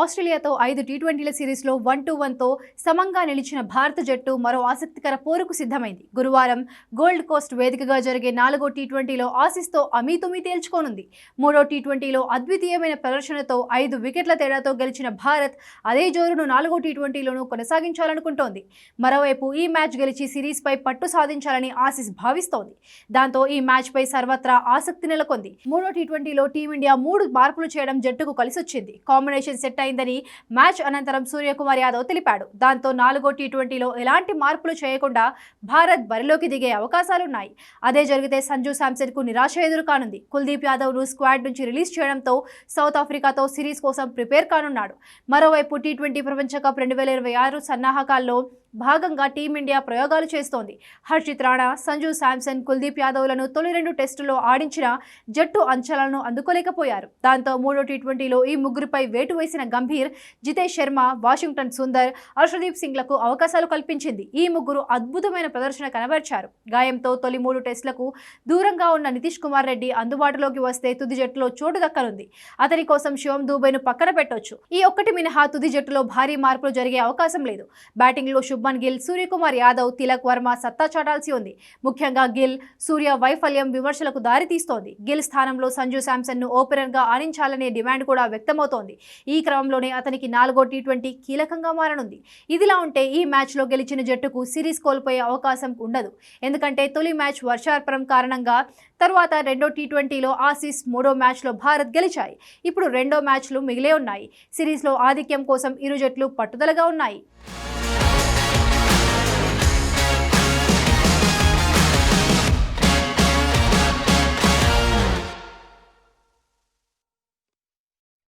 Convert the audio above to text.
ఆస్ట్రేలియాతో ఐదు టీ ట్వంటీల సిరీస్లో one to వన్తో సమంగా నిలిచిన భారత జట్టు మరో ఆసక్తికర పోరుకు సిద్ధమైంది. గురువారం గోల్డ్ కోస్ట్ వేదికగా జరిగే నాలుగో టీ ట్వంటీలో ఆసిస్తో అమీతుమీ తేల్చుకోనుంది. మూడో టీ ట్వంటీలో అద్వితీయమైన ప్రదర్శనతో ఐదు వికెట్ల తేడాతో గెలిచిన భారత్ అదే జోరును నాలుగో టీ ట్వంటీలోనూ కొనసాగించాలనుకుంటోంది. మరోవైపు ఈ మ్యాచ్ గెలిచి సిరీస్పై పట్టు సాధించాలని ఆసిస్ భావిస్తోంది. దాంతో ఈ మ్యాచ్పై సర్వత్రా ఆసక్తి నెలకొంది. మూడో టీ ట్వంటీలో టీమిండియా మూడు మార్పులు చేయడం జట్టుకు కలిసొచ్చింది. కాంబినేషన్ సెట్ అయిందని మ్యాచ్ అనంతరం సూర్యకుమార్ యాదవ్ తెలిపాడు. దాంతో నాలుగో టీ ట్వంటీలో ఎలాంటి మార్పులు చేయకుండా భారత్ బరిలోకి దిగే అవకాశాలున్నాయి. అదే జరిగితే సంజు శాంసన్కు నిరాశ ఎదురు కానుంది కుల్దీప్ యాదవ్ను స్క్వాడ్ నుంచి రిలీజ్ చేయడంతో సౌత్ ఆఫ్రికాతో సిరీస్ కోసం ప్రిపేర్ కానున్నాడు. మరోవైపు టీ ట్వంటీ ప్రపంచ కప్ రెండు వేల ఇరవై ఆరు సన్నాహకాల్లో భాగంగా టీమిండియా ప్రయోగాలు చేస్తోంది. హర్షిత్ రాణా సంజు శాంసన్ కుల్దీప్ యాదవ్లను తొలి రెండు టెస్టుల్లో ఆడించిన జట్టు అంచనాలను అందుకోలేకపోయారు. దాంతో మూడో టీ ట్వంటీలో ఈ ముగ్గురిపై వేటు వేసిన గంభీర్ జితేష్ శర్మ వాషింగ్టన్ సుందర్ హర్షదీప్ సింగ్లకు అవకాశాలు కల్పించింది. ఈ ముగ్గురు అద్భుతమైన ప్రదర్శన కనబర్చారు. గాయంతో తొలి మూడు టెస్టులకు దూరంగా ఉన్న నితీష్ కుమార్ రెడ్డి అందుబాటులోకి వస్తే తుది జట్టులో చోటు దక్కనుంది. అతని కోసం శివం దూబేను పక్కన పెట్టొచ్చు. ఈ ఒక్కటి మినహా తుది జట్టులో భారీ మార్పులు జరిగే అవకాశం లేదు. బ్యాటింగ్లో శుభ్మన్ గిల్ సూర్యకుమార్ యాదవ్ తిలక్ వర్మ సత్తా చాటాల్సి ఉంది. ముఖ్యంగా గిల్ సూర్య వైఫల్యం విమర్శలకు దారితీస్తోంది గిల్ స్థానంలో సంజు శాంసన్ను ఓపెనర్గా డిమాండ్ కూడా వ్యక్తమవుతోంది. ఈ క్రమంలోనే అతనికి నాలుగో టీ ట్వంటీ కీలకంగా మారనుంది. ఇదిలా ఉంటే ఈ మ్యాచ్లో గెలిచిన జట్టుకు సిరీస్ కోల్పోయే అవకాశం ఉండదు. ఎందుకంటే తొలి మ్యాచ్ వర్షార్పణం కారణంగా తరువాత రెండో టీ ట్వంటీలో ఆసీస్ మూడో మ్యాచ్లో భారత్ గెలిచాయి. ఇప్పుడు రెండో మ్యాచ్లు మిగిలే ఉన్నాయి. సిరీస్లో ఆధిక్యం కోసం ఇరు జట్లు పట్టుదలగా ఉన్నాయి.